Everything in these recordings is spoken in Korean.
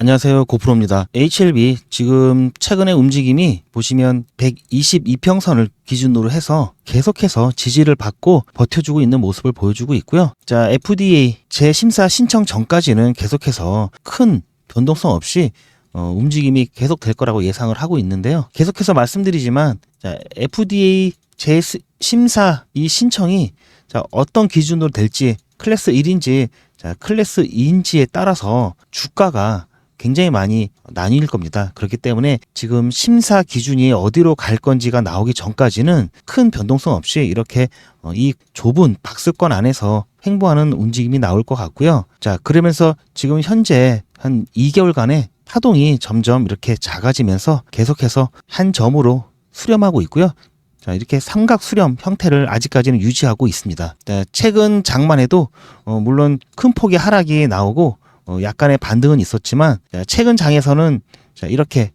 안녕하세요. 고프로입니다. HLB 지금 최근의 움직임이 보시면 122평선을 기준으로 해서 계속해서 지지를 받고 버텨주고 있는 모습을 보여주고 있고요. 자, FDA 재심사 신청 전까지는 계속해서 큰 변동성 없이 어, 움직임이 계속 될 거라고 예상을 하고 있는데요. 계속해서 말씀드리지만 자, FDA 재심사 이 신청이 자, 어떤 기준으로 될지 클래스 1인지 자, 클래스 2인지에 따라서 주가가 굉장히 많이 나뉠 겁니다. 그렇기 때문에 지금 심사 기준이 어디로 갈 건지가 나오기 전까지는 큰 변동성 없이 이렇게 어, 이 좁은 박스권 안에서 횡보하는 움직임이 나올 것 같고요. 자, 그러면서 지금 현재 한 2개월간의 파동이 점점 이렇게 작아지면서 계속해서 한 점으로 수렴하고 있고요. 자, 이렇게 삼각 수렴 형태를 아직까지는 유지하고 있습니다. 자, 최근 장만 해도 어, 물론 큰 폭의 하락이 나오고 어, 약간의 반등은 있었지만 자, 최근 장에서는 자, 이렇게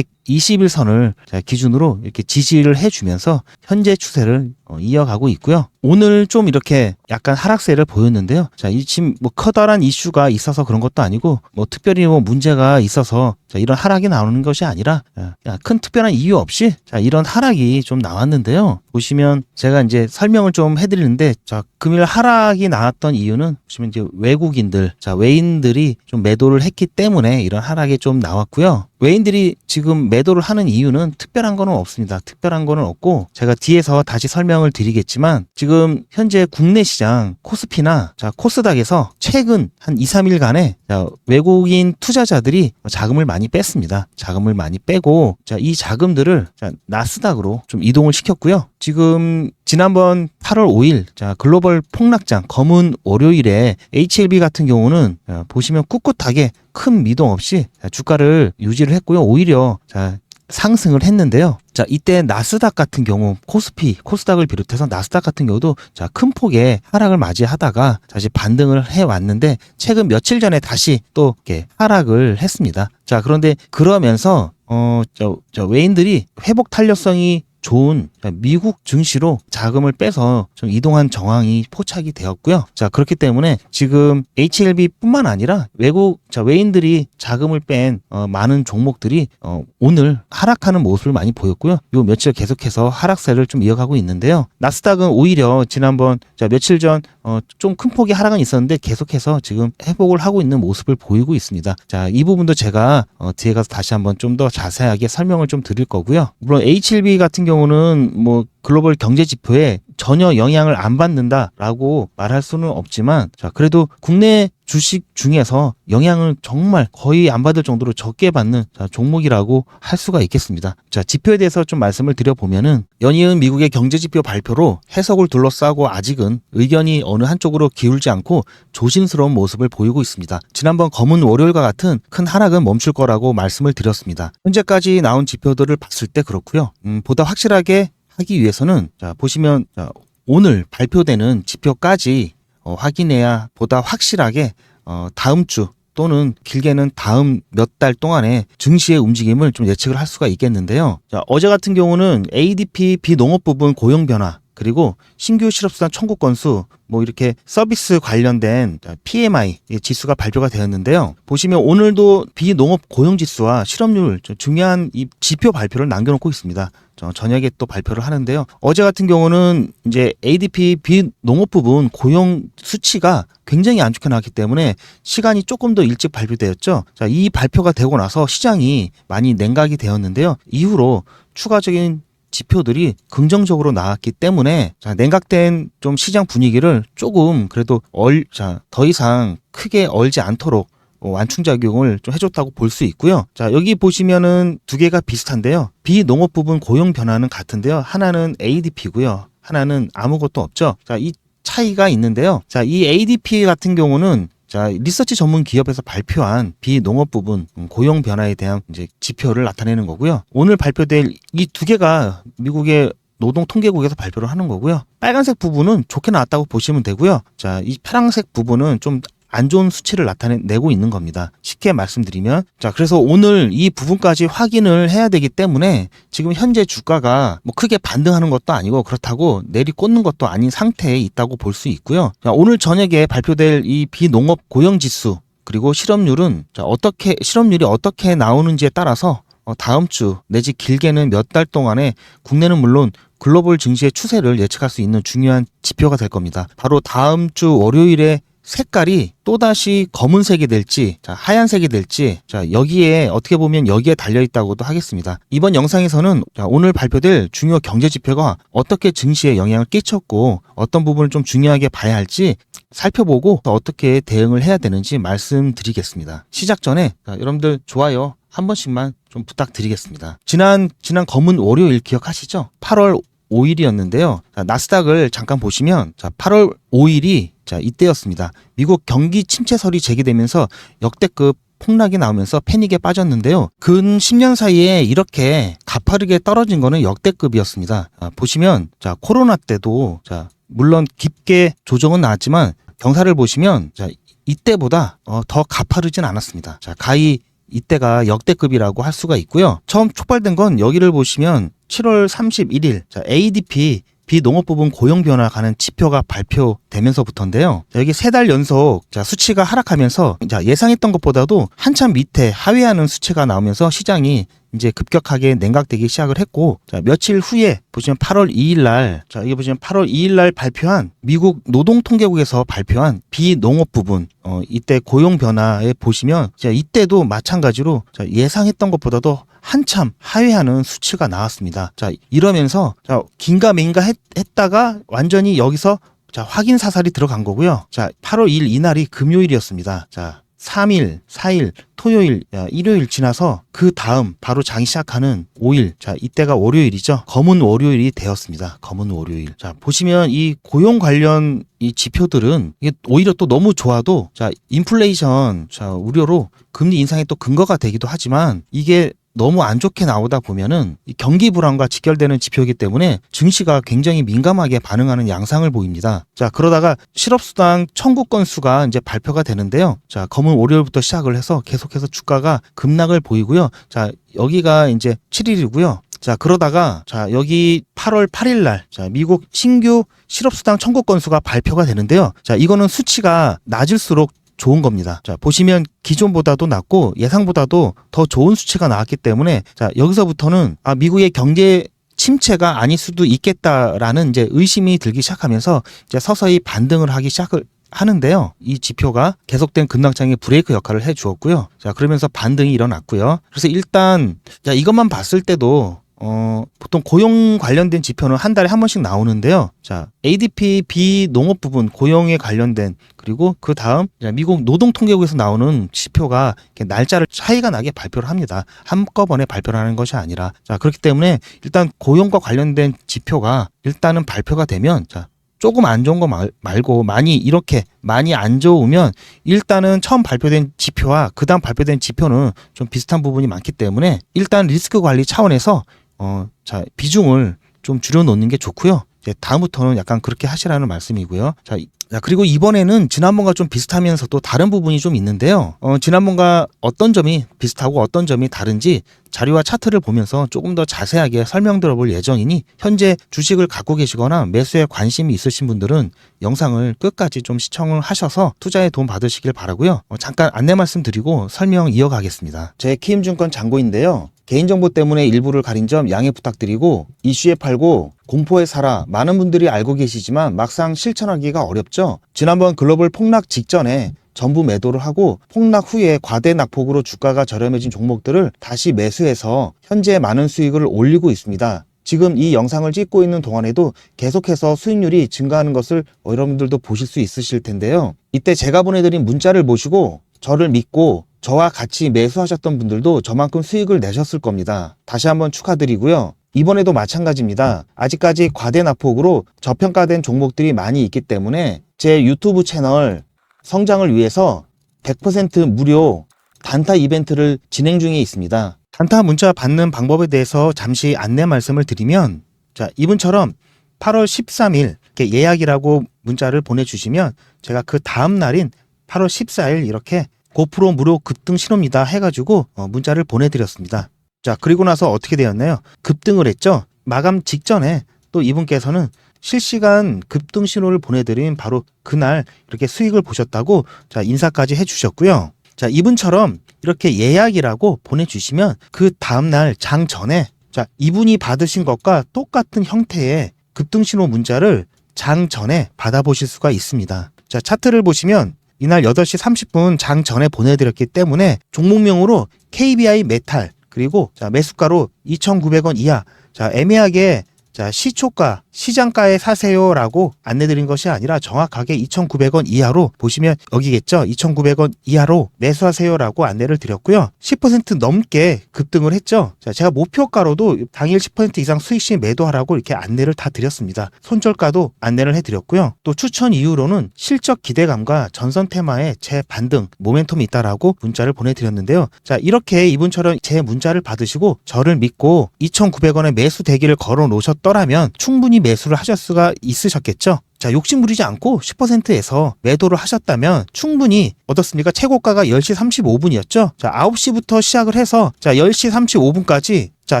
121선을 기준으로 이렇게 지지를 해주면서 현재 추세를 어, 이어가고 있고요. 오늘 좀 이렇게 약간 하락세를 보였는데요. 자, 이 지금 뭐 커다란 이슈가 있어서 그런 것도 아니고 뭐 특별히 뭐 문제가 있어서 자, 이런 하락이 나오는 것이 아니라 야, 야, 큰 특별한 이유 없이 자, 이런 하락이 좀 나왔는데요. 보시면 제가 이제 설명을 좀 해드리는데 자, 금일 하락이 나왔던 이유는 보시면 이제 외국인들, 자, 외인들이 좀 매도를 했기 때문에 이런 하락이 좀 나왔고요. 외인들이 지금 매도를 하는 이유는 특별한 거는 없습니다. 특별한 거는 없고 제가 뒤에서 다시 설명을 드리겠지만 지금 현재 국내 시장 코스피나 자 코스닥에서 최근 한 2, 3일간에 자, 외국인 투자자들이 자금을 많이 뺐습니다. 자금을 많이 빼고 자 이 자금들을 자 나스닥으로 좀 이동을 시켰고요. 지금 지난번 8월 5일 자 글로벌 폭락장 검은 월요일에 HLB 같은 경우는 자, 보시면 꿋꿋하게 큰 미동 없이 자, 주가를 유지를 했고요. 오히려 자 상승을 했는데요. 자, 이때 나스닥 같은 경우 코스피, 코스닥을 비롯해서 나스닥 같은 경우도 자, 큰 폭의 하락을 맞이하다가 다시 반등을 해 왔는데 최근 며칠 전에 다시 또 이렇게 하락을 했습니다. 자, 그런데 그러면서 어, 저, 저 외인들이 회복 탄력성이 좋은 미국 증시로 자금을 빼서 좀 이동한 정황이 포착이 되었고요. 자 그렇기 때문에 지금 HLB뿐만 아니라 외국 자 외인들이 자금을 뺀 어, 많은 종목들이 어, 오늘 하락하는 모습을 많이 보였고요. 요 며칠 계속해서 하락세를 좀 이어가고 있는데요. 나스닥은 오히려 지난번 자 며칠 전 어, 좀큰 폭의 하락은 있었는데 계속해서 지금 회복을 하고 있는 모습을 보이고 있습니다. 자 이 부분도 제가 어, 뒤에 가서 다시 한번 좀 더 자세하게 설명을 좀 드릴 거고요. 물론 HLB 같은 경우 는 뭐 글로벌 경제 지표에 전혀 영향을 안 받는다라고 말할 수는 없지만 자 그래도 국내 주식 중에서 영향을 정말 거의 안 받을 정도로 적게 받는 자, 종목이라고 할 수가 있겠습니다. 자 지표에 대해서 좀 말씀을 드려보면은 연이은 미국의 경제 지표 발표로 해석을 둘러싸고 아직은 의견이 어느 한쪽으로 기울지 않고 조심스러운 모습을 보이고 있습니다. 지난번 검은 월요일과 같은 큰 하락은 멈출 거라고 말씀을 드렸습니다. 현재까지 나온 지표들을 봤을 때 그렇고요. 음, 보다 확실하게 하기 위해서는 자 보시면 자, 오늘 발표되는 지표까지 어, 확인해야 보다 확실하게 어, 다음 주 또는 길게는 다음 몇 달 동안의 증시의 움직임을 좀 예측을 할 수가 있겠는데요. 자, 어제 같은 경우는 ADP 비농업 부분 고용 변화 그리고 신규 실업수당 청구 건수 뭐 이렇게 서비스 관련된 PMI 지수가 발표가 되었는데요. 보시면 오늘도 비농업 고용 지수와 실업률 중요한 이 지표 발표를 남겨놓고 있습니다. 저녁에 또 발표를 하는데요. 어제 같은 경우는 이제 ADP 비농업 부분 고용 수치가 굉장히 안 좋게 나왔기 때문에 시간이 조금 더 일찍 발표되었죠. 자, 이 발표가 되고 나서 시장이 많이 냉각이 되었는데요. 이후로 추가적인 지표들이 긍정적으로 나왔기 때문에 자, 냉각된 좀 시장 분위기를 조금 그래도 얼, 자, 더 이상 크게 얼지 않도록 어, 완충작용을 좀 해줬다고 볼 수 있고요. 자, 여기 보시면은 두 개가 비슷한데요. 비농업 부분 고용 변화는 같은데요. 하나는 ADP고요. 하나는 아무것도 없죠. 자, 이 차이가 있는데요. 자, 이 ADP 같은 경우는 자, 리서치 전문 기업에서 발표한 비농업 부분 음, 고용 변화에 대한 이제 지표를 나타내는 거고요. 오늘 발표될 이 두 개가 미국의 노동 통계국에서 발표를 하는 거고요. 빨간색 부분은 좋게 나왔다고 보시면 되고요. 자, 이 파란색 부분은 좀 안 좋은 수치를 나타내고 있는 겁니다. 쉽게 말씀드리면. 자, 그래서 오늘 이 부분까지 확인을 해야 되기 때문에 지금 현재 주가가 뭐 크게 반등하는 것도 아니고 그렇다고 내리꽂는 것도 아닌 상태에 있다고 볼 수 있고요. 자, 오늘 저녁에 발표될 이 비농업 고용지수 그리고 실업률은 자, 어떻게 실업률이 어떻게 나오는지에 따라서 어, 다음 주 내지 길게는 몇 달 동안에 국내는 물론 글로벌 증시의 추세를 예측할 수 있는 중요한 지표가 될 겁니다. 바로 다음 주 월요일에 색깔이 또다시 검은색이 될지, 자, 하얀색이 될지, 자, 여기에 어떻게 보면 여기에 달려 있다고도 하겠습니다. 이번 영상에서는 자, 오늘 발표될 중요 경제 지표가 어떻게 증시에 영향을 끼쳤고 어떤 부분을 좀 중요하게 봐야 할지 살펴보고 어떻게 대응을 해야 되는지 말씀드리겠습니다. 시작 전에 자, 여러분들 좋아요 한 번씩만 좀 부탁드리겠습니다. 지난 지난 검은 월요일 기억하시죠? 8월 5일이었는데요. 자, 나스닥을 잠깐 보시면 자, 8월 5일이 자, 이때였습니다. 미국 경기 침체설이 제기되면서 역대급 폭락이 나오면서 패닉에 빠졌는데요. 근 10년 사이에 이렇게 가파르게 떨어진 거는 역대급이었습니다. 아, 보시면 자, 코로나 때도 자, 물론 깊게 조정은 나왔지만 경사를 보시면 자, 이때보다 어, 더 가파르진 않았습니다. 자, 가히 이때가 역대급이라고 할 수가 있고요. 처음 촉발된 건 여기를 보시면 7월 31일 자, ADP 비농업 부분 고용 변화 가는 지표가 발표되면서부터인데요. 자, 여기 세 달 연속 자, 수치가 하락하면서 자, 예상했던 것보다도 한참 밑에 하회하는 수치가 나오면서 시장이 이제 급격하게 냉각되기 시작을 했고 자, 며칠 후에 보시면 8월 2일 날 자, 여기 보시면 8월 2일 날 발표한 미국 노동통계국에서 발표한 비농업 부분 어, 이때 고용 변화에 보시면 자, 이때도 마찬가지로 자, 예상했던 것보다도 한참 하회하는 수치가 나왔습니다. 자, 이러면서 자, 긴가민가 했, 했다가 완전히 여기서 자, 확인 사살이 들어간 거고요. 자, 8월 2일 이날이 금요일이었습니다. 자, 3일, 4일, 토요일, 야, 일요일 지나서 그 다음 바로 장이 시작하는 5일. 자, 이때가 월요일이죠. 검은 월요일이 되었습니다. 검은 월요일. 자, 보시면 이 고용 관련 이 지표들은 이게 오히려 또 너무 좋아도 자, 인플레이션 자, 우려로 금리 인상의 또 근거가 되기도 하지만 이게 너무 안 좋게 나오다 보면은 이 경기 불안과 직결되는 지표이기 때문에 증시가 굉장히 민감하게 반응하는 양상을 보입니다. 자, 그러다가 실업수당 청구 건수가 이제 발표가 되는데요. 자, 검은 월요일부터 시작을 해서 계속해서 주가가 급락을 보이고요. 자, 여기가 이제 7일이고요. 자, 그러다가, 자, 여기 8월 8일 날, 자, 미국 신규 실업수당 청구 건수가 발표가 되는데요. 자, 이거는 수치가 낮을수록 좋은 겁니다. 자, 보시면 기존보다도 낮고 예상보다도 더 좋은 수치가 나왔기 때문에 자, 여기서부터는 아, 미국의 경제 침체가 아닐 수도 있겠다라는 이제 의심이 들기 시작하면서 이제 서서히 반등을 하기 시작을 하는데요. 이 지표가 계속된 급락장의 브레이크 역할을 해 주었고요. 자, 그러면서 반등이 일어났고요. 그래서 일단 자, 이것만 봤을 때도 어, 보통 고용 관련된 지표는 한 달에 한 번씩 나오는데요. 자, ADP 비농업 부분 고용에 관련된 그리고 그 다음 미국 노동통계국에서 나오는 지표가 날짜를 차이가 나게 발표를 합니다. 한꺼번에 발표를 하는 것이 아니라 자, 그렇기 때문에 일단 고용과 관련된 지표가 일단은 발표가 되면 자, 조금 안 좋은 거 말, 말고 많이 이렇게 많이 안 좋으면 일단은 처음 발표된 지표와 그다음 발표된 지표는 좀 비슷한 부분이 많기 때문에 일단 리스크 관리 차원에서 어, 자, 비중을 좀 줄여 놓는 게 좋고요. 이제 다음부터는 약간 그렇게 하시라는 말씀이고요. 자, 이- 자, 그리고 이번에는 지난번과 좀 비슷하면서도 다른 부분이 좀 있는데요. 어, 지난번과 어떤 점이 비슷하고 어떤 점이 다른지 자료와 차트를 보면서 조금 더 자세하게 설명드려 볼 예정이니 현재 주식을 갖고 계시거나 매수에 관심이 있으신 분들은 영상을 끝까지 좀 시청을 하셔서 투자에 도움 받으시길 바라고요. 어, 잠깐 안내 말씀드리고 설명 이어가겠습니다. 제 키움증권 장고인데요. 개인정보 때문에 일부를 가린 점 양해 부탁드리고 이슈에 팔고 공포에 살아 많은 분들이 알고 계시지만 막상 실천하기가 어렵죠. 지난번 글로벌 폭락 직전에 전부 매도를 하고 폭락 후에 과대 낙폭으로 주가가 저렴해진 종목들을 다시 매수해서 현재 많은 수익을 올리고 있습니다. 지금 이 영상을 찍고 있는 동안에도 계속해서 수익률이 증가하는 것을 여러분들도 보실 수 있으실 텐데요. 이때 제가 보내드린 문자를 보시고 저를 믿고 저와 같이 매수하셨던 분들도 저만큼 수익을 내셨을 겁니다. 다시 한번 축하드리고요. 이번에도 마찬가지입니다. 아직까지 과대 낙폭으로 저평가된 종목들이 많이 있기 때문에 제 유튜브 채널 성장을 위해서 100% 무료 단타 이벤트를 진행 중에 있습니다. 단타 문자 받는 방법에 대해서 잠시 안내 말씀을 드리면 자, 이분처럼 8월 13일 이렇게 예약이라고 문자를 보내주시면 제가 그 다음 날인 8월 14일 이렇게 고프로 무료 급등 신호입니다 해가지고 어, 문자를 보내드렸습니다. 자 그리고 나서 어떻게 되었나요? 급등을 했죠. 마감 직전에 또 이분께서는 실시간 급등 신호를 보내드린 바로 그날 이렇게 수익을 보셨다고 자 인사까지 해주셨고요. 자, 이분처럼 이렇게 예약이라고 보내주시면 그 다음날 장 전에 자, 이분이 받으신 것과 똑같은 형태의 급등 신호 문자를 장 전에 받아보실 수가 있습니다. 자, 차트를 보시면 이날 8시 30분 장 전에 보내드렸기 때문에 종목명으로 KBI 메탈 그리고 자, 매수가로 2,900원 이하 자, 애매하게 자, 시초가, 시장가에 사세요라고 안내드린 것이 아니라 정확하게 2,900원 이하로 보시면 여기겠죠? 2,900원 이하로 매수하세요라고 안내를 드렸고요. 10% 넘게 급등을 했죠? 자, 제가 목표가로도 당일 10% 이상 수익 시 매도하라고 이렇게 안내를 다 드렸습니다. 손절가도 안내를 해드렸고요. 또 추천 이후로는 실적 기대감과 전선 테마의 재반등, 모멘텀이 있다라고 문자를 보내드렸는데요. 자, 이렇게 이분처럼 제 문자를 받으시고 저를 믿고 2,900원의 매수 대기를 걸어 놓으셨 더라면 충분히 매수를 하실 수가 있으셨겠죠? 자, 욕심 부리지 않고 10%에서 매도를 하셨다면 충분히 어떻습니까? 최고가가 10시 35분이었죠? 자, 9시부터 시작을 해서 자, 10시 35분까지 자,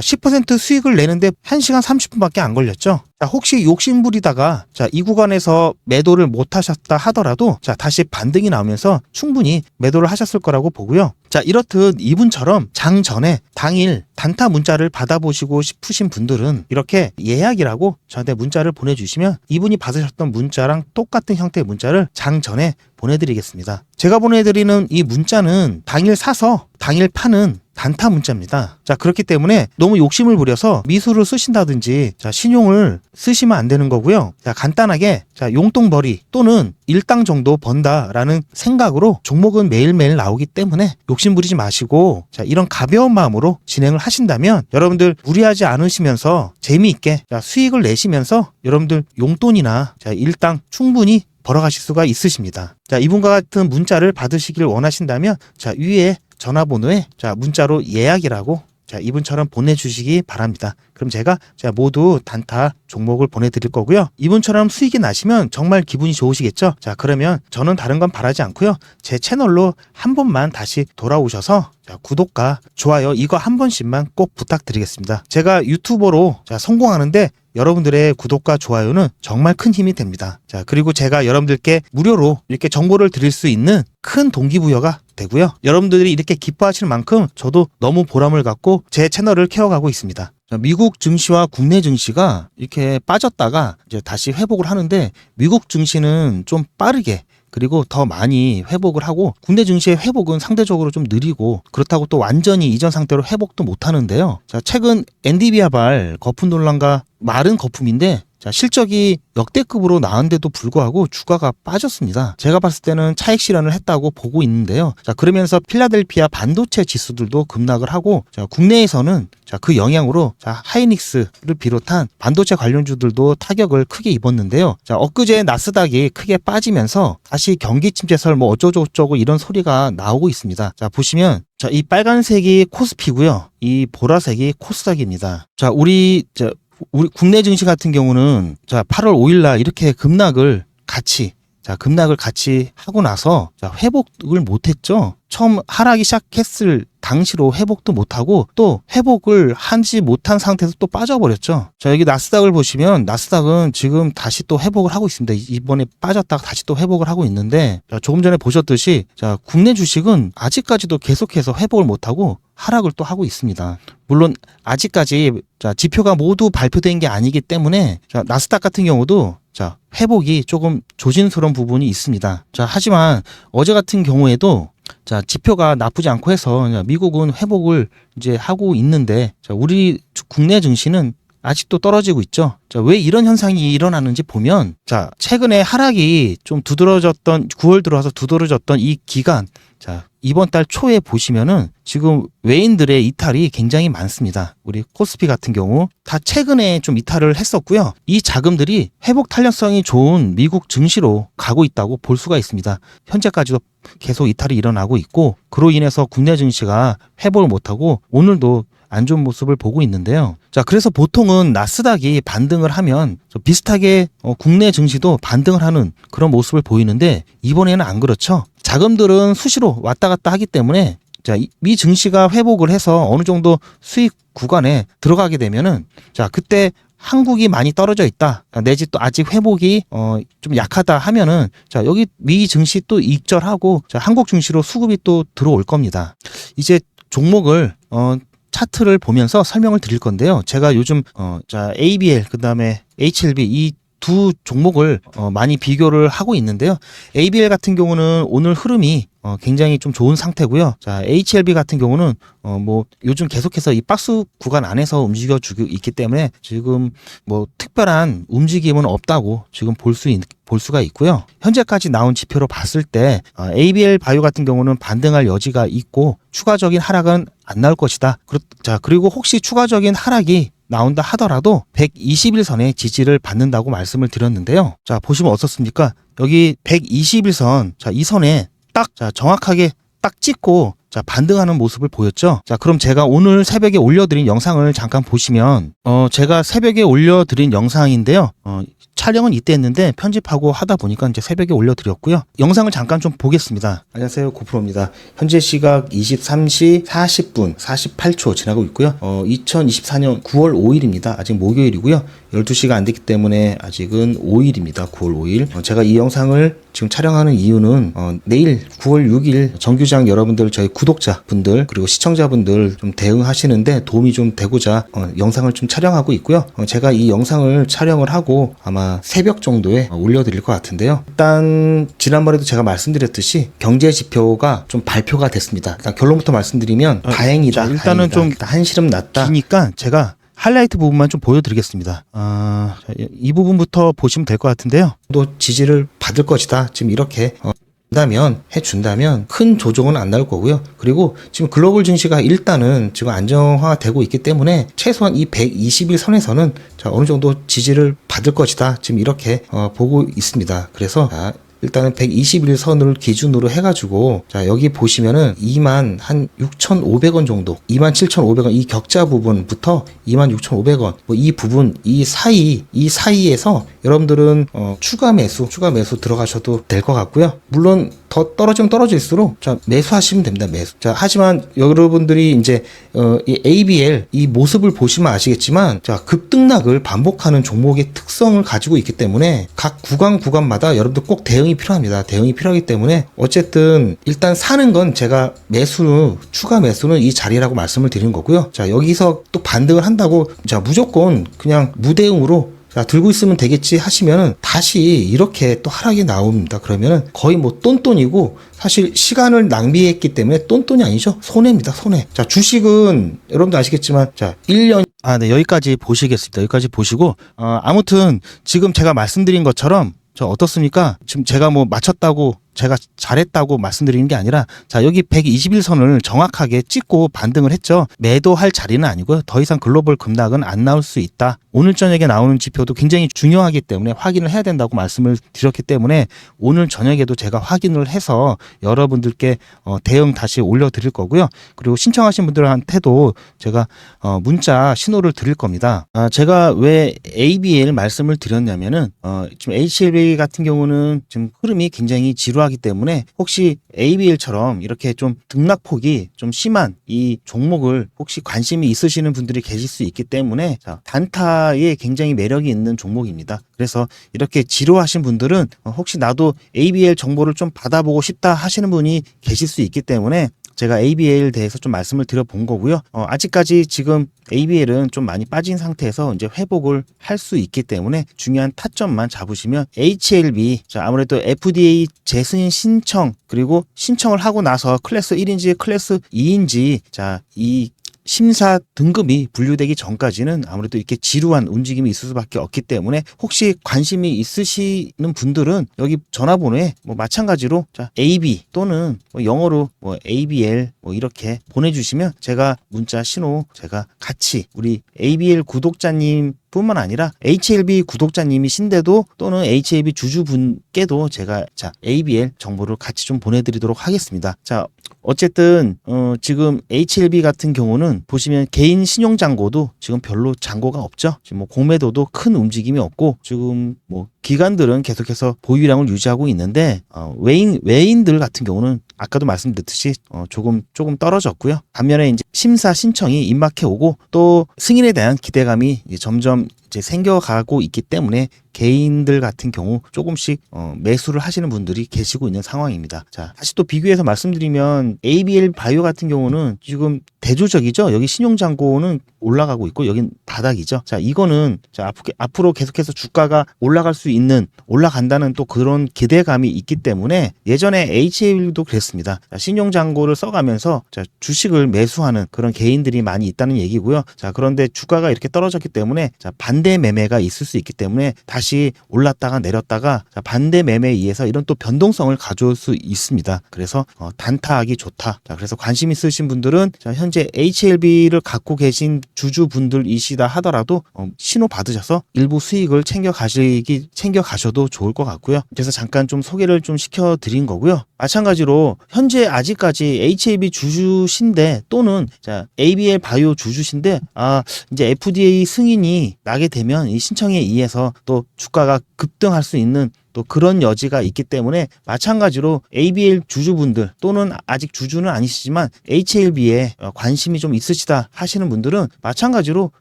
10% 수익을 내는데 1시간 30분밖에 안 걸렸죠? 자, 혹시 욕심 부리다가 자, 이 구간에서 매도를 못 하셨다 하더라도 자, 다시 반등이 나오면서 충분히 매도를 하셨을 거라고 보고요. 자, 이렇듯 이분처럼 장 전에 당일 단타 문자를 받아보시고 싶으신 분들은 이렇게 예약이라고 저한테 문자를 보내주시면 이분이 받으셨던 문자랑 똑같은 형태의 문자를 장 전에 보내드리겠습니다. 제가 보내드리는 이 문자는 당일 사서 당일 파는 단타 문자입니다. 자, 그렇기 때문에 너무 욕심을 부려서 미수를 쓰신다든지, 자, 신용을 쓰시면 안 되는 거고요. 자, 간단하게, 자, 용돈벌이 또는 일당 정도 번다라는 생각으로 종목은 매일매일 나오기 때문에 욕심 부리지 마시고, 자, 이런 가벼운 마음으로 진행을 하신다면 여러분들 무리하지 않으시면서 재미있게, 자, 수익을 내시면서 여러분들 용돈이나, 자, 일당 충분히 벌어가실 수가 있으십니다. 자, 이분과 같은 문자를 받으시길 원하신다면, 자, 위에 전화번호에 자 문자로 예약이라고 자 이분처럼 보내주시기 바랍니다. 그럼 제가 자 모두 단타 종목을 보내드릴 거고요. 이분처럼 수익이 나시면 정말 기분이 좋으시겠죠? 자 그러면 저는 다른 건 바라지 않고요. 제 채널로 한 번만 다시 돌아오셔서 자 구독과 좋아요 이거 한 번씩만 꼭 부탁드리겠습니다. 제가 유튜버로 자 성공하는데 여러분들의 구독과 좋아요는 정말 큰 힘이 됩니다. 자, 그리고 제가 여러분들께 무료로 이렇게 정보를 드릴 수 있는 큰 동기부여가 되고요. 여러분들이 이렇게 기뻐하시는 만큼 저도 너무 보람을 갖고 제 채널을 키워가고 있습니다. 자, 미국 증시와 국내 증시가 이렇게 빠졌다가 이제 다시 회복을 하는데 미국 증시는 좀 빠르게 그리고 더 많이 회복을 하고 국내 증시의 회복은 상대적으로 좀 느리고 그렇다고 또 완전히 이전 상태로 회복도 못 하는데요. 자, 최근 엔디비아발 거품 논란과 마른 거품인데 자, 실적이 역대급으로 나은데도 불구하고 주가가 빠졌습니다. 제가 봤을 때는 차익 실현을 했다고 보고 있는데요. 자, 그러면서 필라델피아 반도체 지수들도 급락을 하고 자, 국내에서는 자, 그 영향으로 자, 하이닉스를 비롯한 반도체 관련주들도 타격을 크게 입었는데요. 자, 엊그제 나스닥이 크게 빠지면서 다시 경기 침체설 뭐 어쩌고저쩌고 이런 소리가 나오고 있습니다. 자, 보시면 자, 이 빨간색이 코스피고요. 이 보라색이 코스닥입니다. 자, 우리 자, 우리 국내 증시 같은 경우는 자 8월 5일 날 이렇게 급락을 같이 자 급락을 같이 하고 나서 자 회복을 못했죠. 처음 하락이 시작했을 당시로 회복도 못하고 또 회복을 하지 못한 상태에서 또 빠져버렸죠. 자 여기 나스닥을 보시면 나스닥은 지금 다시 또 회복을 하고 있습니다. 이번에 빠졌다가 다시 또 회복을 하고 있는데 자, 조금 전에 보셨듯이 자 국내 주식은 아직까지도 계속해서 회복을 못하고 하락을 또 하고 있습니다. 물론 아직까지 자 지표가 모두 발표된 게 아니기 때문에 자 나스닥 같은 경우도 자 회복이 조금 조심스러운 부분이 있습니다. 자 하지만 어제 같은 경우에도 자 지표가 나쁘지 않고 해서 미국은 회복을 이제 하고 있는데 자 우리 국내 증시는 아직도 떨어지고 있죠. 자, 왜 이런 현상이 일어나는지 보면, 자, 최근에 하락이 좀 두드러졌던, 9월 들어와서 두드러졌던 이 기간, 자, 이번 달 초에 보시면은 지금 외인들의 이탈이 굉장히 많습니다. 우리 코스피 같은 경우 다 최근에 좀 이탈을 했었고요. 이 자금들이 회복 탄력성이 좋은 미국 증시로 가고 있다고 볼 수가 있습니다. 현재까지도 계속 이탈이 일어나고 있고 그로 인해서 국내 증시가 회복을 못하고 오늘도 안 좋은 모습을 보고 있는데요. 자, 그래서 보통은 나스닥이 반등을 하면 비슷하게 어, 국내 증시도 반등을 하는 그런 모습을 보이는데 이번에는 안 그렇죠. 자금들은 수시로 왔다 갔다 하기 때문에 자, 이- 미 증시가 회복을 해서 어느 정도 수익 구간에 들어가게 되면은 자, 그때 한국이 많이 떨어져 있다. 내지 또 아직 회복이 어, 좀 약하다 하면은 자, 여기 미 증시 또 익절하고 자, 한국 증시로 수급이 또 들어올 겁니다. 이제 종목을 어 차트를 보면서 설명을 드릴 건데요. 제가 요즘 어, 자, ABL 그 다음에 HLB 이 두 종목을 어, 많이 비교를 하고 있는데요. ABL 같은 경우는 오늘 흐름이 어, 굉장히 좀 좋은 상태고요. 자, HLB 같은 경우는 어, 뭐 요즘 계속해서 이 박스 구간 안에서 움직여 주고 있기 때문에 지금 뭐 특별한 움직임은 없다고 지금 볼수 볼 수가 있고요. 현재까지 나온 지표로 봤을 때 어, ABL 바이오 같은 경우는 반등할 여지가 있고 추가적인 하락은 안 나올 것이다. 그렇, 자, 그리고 혹시 추가적인 하락이 나온다 하더라도 121선의 지지를 받는다고 말씀을 드렸는데요. 자, 보시면 어떻습니까? 여기 121선, 자, 이 선에 딱, 자, 정확하게 딱 찍고, 자, 반등하는 모습을 보였죠? 자, 그럼 제가 오늘 새벽에 올려드린 영상을 잠깐 보시면, 어, 제가 새벽에 올려드린 영상인데요. 어, 촬영은 이때 했는데 편집하고 하다 보니까 이제 새벽에 올려드렸고요. 영상을 잠깐 좀 보겠습니다. 안녕하세요. 고프로입니다. 현재 시각 23시 40분 48초 지나고 있고요. 어, 2024년 9월 5일입니다. 아직 목요일이고요. 12시가 안 됐기 때문에 아직은 5일입니다. 9월 5일. 어, 제가 이 영상을 지금 촬영하는 이유는 어, 내일 9월 6일 정규장 여러분들 저희 구독자분들 그리고 시청자분들 좀 대응하시는데 도움이 좀 되고자 어, 영상을 좀 촬영하고 있고요. 어, 제가 이 영상을 촬영을 하고 아마 새벽 정도에 어, 올려드릴 것 같은데요. 일단 지난번에도 제가 말씀드렸듯이 경제 지표가 좀 발표가 됐습니다. 일단 결론부터 말씀드리면 아, 다행이다. 자, 일단은 다행이다. 좀 일단 한시름 났다. 기니까 제가 하이라이트 부분만 좀 보여드리겠습니다. 아, 자, 이 부분부터 보시면 될 것 같은데요. 또 지지를 받을 것이다. 지금 이렇게 어, 준다면 해준다면 큰 조정은 안 나올 거고요. 그리고 지금 글로벌 증시가 일단은 지금 안정화되고 있기 때문에 최소한 이 120일 선에서는 자, 어느 정도 지지를 받을 것이다. 지금 이렇게 어, 보고 있습니다. 그래서 자, 일단은 121 선을 기준으로 해가지고 자 여기 보시면은 2만 한 6,500원 정도, 2만 7,500원 이 격자 부분부터 2만 6,500원 뭐 이 부분 이 사이 이 사이에서 여러분들은 어, 추가 매수 추가 매수 들어가셔도 될 것 같고요. 물론 더 떨어지면 떨어질수록 자 매수하시면 됩니다. 매수. 자 하지만 여러분들이 이제 어, 이 ABL 이 모습을 보시면 아시겠지만 자 급등락을 반복하는 종목의 특성을 가지고 있기 때문에 각 구간 구간마다 여러분들 꼭 대응이 필요합니다. 대응이 필요하기 때문에 어쨌든 일단 사는 건 제가 매수 추가 매수는 이 자리라고 말씀을 드리는 거고요. 자 여기서 또 반등을 한다고 자 무조건 그냥 무대응으로 자, 들고 있으면 되겠지 하시면은 다시 이렇게 또 하락이 나옵니다. 그러면은 거의 뭐 똔똔이고 사실 시간을 낭비했기 때문에 똔똔이 아니죠. 손해입니다. 손해. 자, 주식은 여러분도 아시겠지만 자, 1년 아, 네, 여기까지 보시겠습니다. 여기까지 보시고, 어, 아무튼 지금 제가 말씀드린 것처럼 저 어떻습니까? 지금 제가 뭐 맞췄다고 제가 잘했다고 말씀드리는 게 아니라 자 여기 121선을 정확하게 찍고 반등을 했죠. 매도할 자리는 아니고요. 더 이상 글로벌 급락은 안 나올 수 있다. 오늘 저녁에 나오는 지표도 굉장히 중요하기 때문에 확인을 해야 된다고 말씀을 드렸기 때문에 오늘 저녁에도 제가 확인을 해서 여러분들께 어, 대응 다시 올려드릴 거고요. 그리고 신청하신 분들한테도 제가 어, 문자 신호를 드릴 겁니다. 아, 제가 왜 ABL 말씀을 드렸냐면은 어, 지금 HLB 같은 경우는 지금 흐름이 굉장히 지루 하기 때문에 혹시 ABL처럼 이렇게 좀 등락폭이 좀 심한 이 종목을 혹시 관심이 있으시는 분들이 계실 수 있기 때문에 자, 단타에 굉장히 매력이 있는 종목입니다. 그래서 이렇게 지루하신 분들은 어, 혹시 나도 ABL 정보를 좀 받아보고 싶다 하시는 분이 계실 수 있기 때문에 제가 ABL에 대해서 좀 말씀을 드려본 거고요. 어, 아직까지 지금 ABL은 좀 많이 빠진 상태에서 이제 회복을 할 수 있기 때문에 중요한 타점만 잡으시면 HLB, 자, 아무래도 FDA 재승인 신청, 그리고 신청을 하고 나서 클래스 1인지 클래스 2인지, 자, 이 심사 등급이 분류되기 전까지는 아무래도 이렇게 지루한 움직임이 있을 수밖에 없기 때문에 혹시 관심이 있으시는 분들은 여기 전화번호에 뭐 마찬가지로 자 AB 또는 뭐 영어로 뭐 ABL 뭐 이렇게 보내주시면 제가 문자 신호 제가 같이 우리 ABL 구독자님 뿐만 아니라 HLB 구독자님이신데도 또는 HLB 주주분께도 제가 자 ABL 정보를 같이 좀 보내드리도록 하겠습니다. 자 어쨌든 어, 지금 HLB 같은 경우는 보시면 개인 신용 잔고도 지금 별로 잔고가 없죠. 지금 뭐 공매도도 큰 움직임이 없고 지금 뭐 기관들은 계속해서 보유량을 유지하고 있는데 어, 외인 외인들 같은 경우는 아까도 말씀드렸듯이 어, 조금 조금 떨어졌고요. 반면에 이제 심사 신청이 임박해 오고 또 승인에 대한 기대감이 점점 이제 생겨가고 있기 때문에 개인들 같은 경우 조금씩 어, 매수를 하시는 분들이 계시고 있는 상황입니다. 자, 다시 또 비교해서 말씀드리면 ABL 바이오 같은 경우는 지금 대조적이죠. 여기 신용잔고는 올라가고 있고 여긴 바닥이죠. 자, 이거는 자, 앞- 앞으로 계속해서 주가가 올라갈 수 있는 올라간다는 또 그런 기대감이 있기 때문에 예전에 HAB도 그랬습니다. 자, 신용잔고를 써가면서 자, 주식을 매수하는 그런 개인들이 많이 있다는 얘기고요. 자, 그런데 주가가 이렇게 떨어졌기 때문에 자, 반대 매매가 있을 수 있기 때문에 다시 올랐다가 내렸다가 자, 반대 매매에 의해서 이런 또 변동성을 가져올 수 있습니다. 그래서 어, 단타하기 좋다. 자, 그래서 관심 있으신 분들은 자, 현재 HLB를 갖고 계신 주주분들이시다 하더라도 어, 신호 받으셔서 일부 수익을 챙겨 가시기 챙겨 가셔도 좋을 것 같고요. 그래서 잠깐 좀 소개를 좀 시켜 드린 거고요. 마찬가지로 현재 아직까지 HAB 주주신데 또는 자, ABL 바이오 주주신데 아 이제 FDA 승인이 나게 되면 이 신청에 의해서 또 주가가 급등할 수 있는 또 그런 여지가 있기 때문에 마찬가지로 ABL 주주분들 또는 아직 주주는 아니시지만 HLB에 어, 관심이 좀 있으시다 하시는 분들은 마찬가지로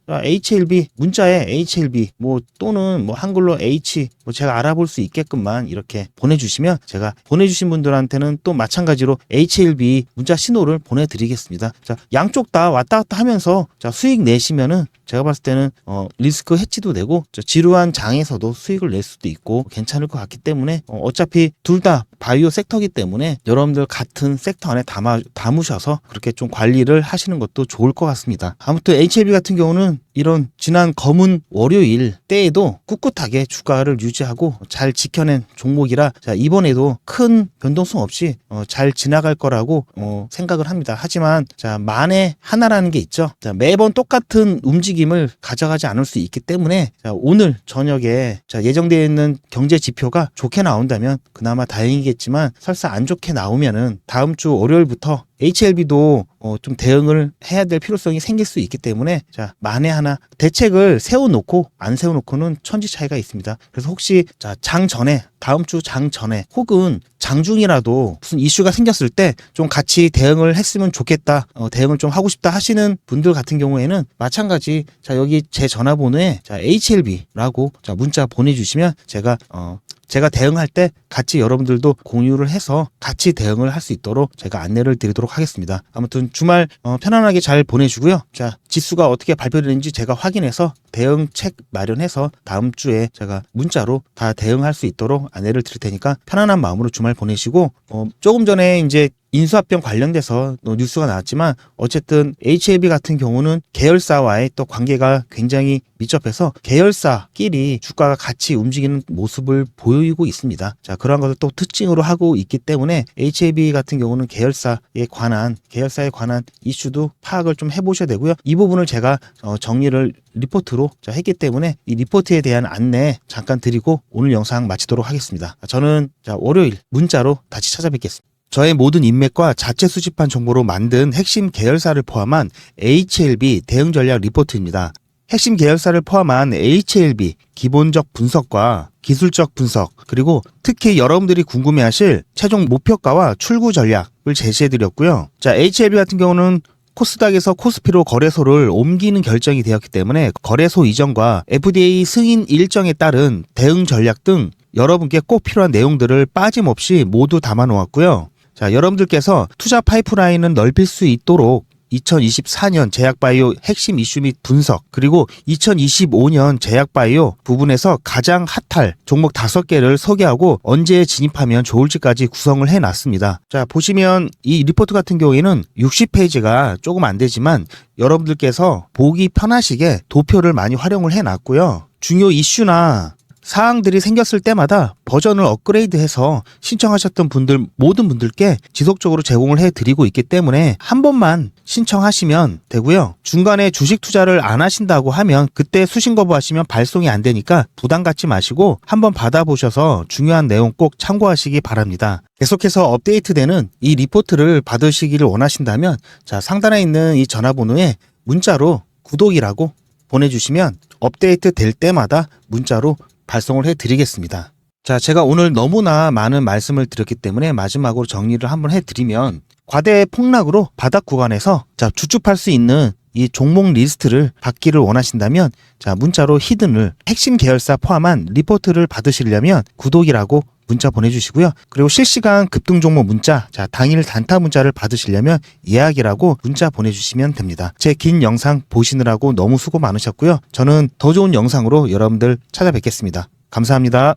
아, HLB 문자에 HLB 뭐 또는 뭐 한글로 H 뭐 제가 알아볼 수 있게끔만 이렇게 보내주시면 제가 보내주신 분들한테는 또 마찬가지로 HLB 문자 신호를 보내드리겠습니다. 자 양쪽 다 왔다 갔다 하면서 자 수익 내시면은 제가 봤을 때는 어 리스크 해치도 되고 저 지루한 장에서도 수익을 낼 수도 있고 괜찮을 것 같기 때문에 어, 어차피 둘 다 바이오 섹터기 때문에 여러분들 같은 섹터 안에 담아 담으셔서 그렇게 좀 관리를 하시는 것도 좋을 것 같습니다. 아무튼 HLB 같은 경우는 이런 지난 검은 월요일 때에도 꿋꿋하게 주가를 유지하고 잘 지켜낸 종목이라 자, 이번에도 큰 변동성 없이 어, 잘 지나갈 거라고 어, 생각을 합니다. 하지만 자 만에 하나라는 게 있죠. 자, 매번 똑같은 움직임을 가져가지 않을 수 있기 때문에 자, 오늘 저녁에 자, 예정되어 있는 경제 지표가 좋게 나온다면 그나마 다행이겠 지만 설사 안 좋게 나오면은 다음 주 월요일부터 HLB도 어, 좀 대응을 해야 될 필요성이 생길 수 있기 때문에 자 만에 하나 대책을 세워놓고 안 세워놓고는 천지 차이가 있습니다. 그래서 혹시 자장 전에 다음 주 장 전에 혹은 장 중이라도 무슨 이슈가 생겼을 때 좀 같이 대응을 했으면 좋겠다 어, 대응을 좀 하고 싶다 하시는 분들 같은 경우에는 마찬가지 자 여기 제 전화번호에 자 HLB라고 자 문자 보내주시면 제가 어 제가 대응할 때 같이 여러분들도 공유를 해서 같이 대응을 할 수 있도록 제가 안내를 드리도록 하겠습니다. 아무튼 주말 어, 편안하게 잘 보내주고요. 자 지수가 어떻게 발표되는지 제가 확인해서 대응책 마련해서 다음 주에 제가 문자로 다 대응할 수 있도록 안내를 드릴 테니까 편안한 마음으로 주말 보내시고 어, 조금 전에 이제 인수합병 관련돼서 또 뉴스가 나왔지만 어쨌든 HLB 같은 경우는 계열사와의 또 관계가 굉장히 밀접해서 계열사끼리 주가가 같이 움직이는 모습을 보이고 있습니다. 자, 그러한 것을 또 특징으로 하고 있기 때문에 HLB 같은 경우는 계열사에 관한 계열사에 관한 이슈도 파악을 좀 해보셔야 되고요. 이 부분을 제가 어, 정리를 리포트로 자, 했기 때문에 이 리포트에 대한 안내 잠깐 드리고 오늘 영상 마치도록 하겠습니다. 저는 자, 월요일 문자로 다시 찾아뵙겠습니다. 저의 모든 인맥과 자체 수집한 정보로 만든 핵심 계열사를 포함한 HLB 대응 전략 리포트입니다. 핵심 계열사를 포함한 HLB 기본적 분석과 기술적 분석, 그리고 특히 여러분들이 궁금해하실 최종 목표가와 출구 전략을 제시해드렸고요. 자, HLB 같은 경우는 코스닥에서 코스피로 거래소를 옮기는 결정이 되었기 때문에 거래소 이전과 FDA 승인 일정에 따른 대응 전략 등 여러분께 꼭 필요한 내용들을 빠짐없이 모두 담아 놓았고요. 자, 여러분들께서 투자 파이프라인을 넓힐 수 있도록 2024년 제약바이오 핵심 이슈 및 분석 그리고 2025년 제약바이오 부분에서 가장 핫할 종목 다섯 개를 소개하고 언제 진입하면 좋을지까지 구성을 해놨습니다. 자 보시면 이 리포트 같은 경우에는 60페이지가 조금 안 되지만 여러분들께서 보기 편하시게 도표를 많이 활용을 해놨고요. 중요 이슈나 사항들이 생겼을 때마다 버전을 업그레이드해서 신청하셨던 분들 모든 분들께 지속적으로 제공을 해드리고 있기 때문에 한 번만 신청하시면 되고요. 중간에 주식 투자를 안 하신다고 하면 그때 수신 거부하시면 발송이 안 되니까 부담 갖지 마시고 한번 받아보셔서 중요한 내용 꼭 참고하시기 바랍니다. 계속해서 업데이트되는 이 리포트를 받으시기를 원하신다면 자 상단에 있는 이 전화번호에 문자로 구독이라고 보내주시면 업데이트 될 때마다 문자로 발송을 해드리겠습니다. 자, 제가 오늘 너무나 많은 말씀을 드렸기 때문에 마지막으로 정리를 한번 해드리면 과대 폭락으로 바닥 구간에서 자 주축할 수 있는 이 종목 리스트를 받기를 원하신다면 자 문자로 히든을 핵심 계열사 포함한 리포트를 받으시려면 구독이라고 문자 보내주시고요. 그리고 실시간 급등 종목 문자, 자 당일 단타 문자를 받으시려면 예약이라고 문자 보내주시면 됩니다. 제 긴 영상 보시느라고 너무 수고 많으셨고요. 저는 더 좋은 영상으로 여러분들 찾아뵙겠습니다. 감사합니다.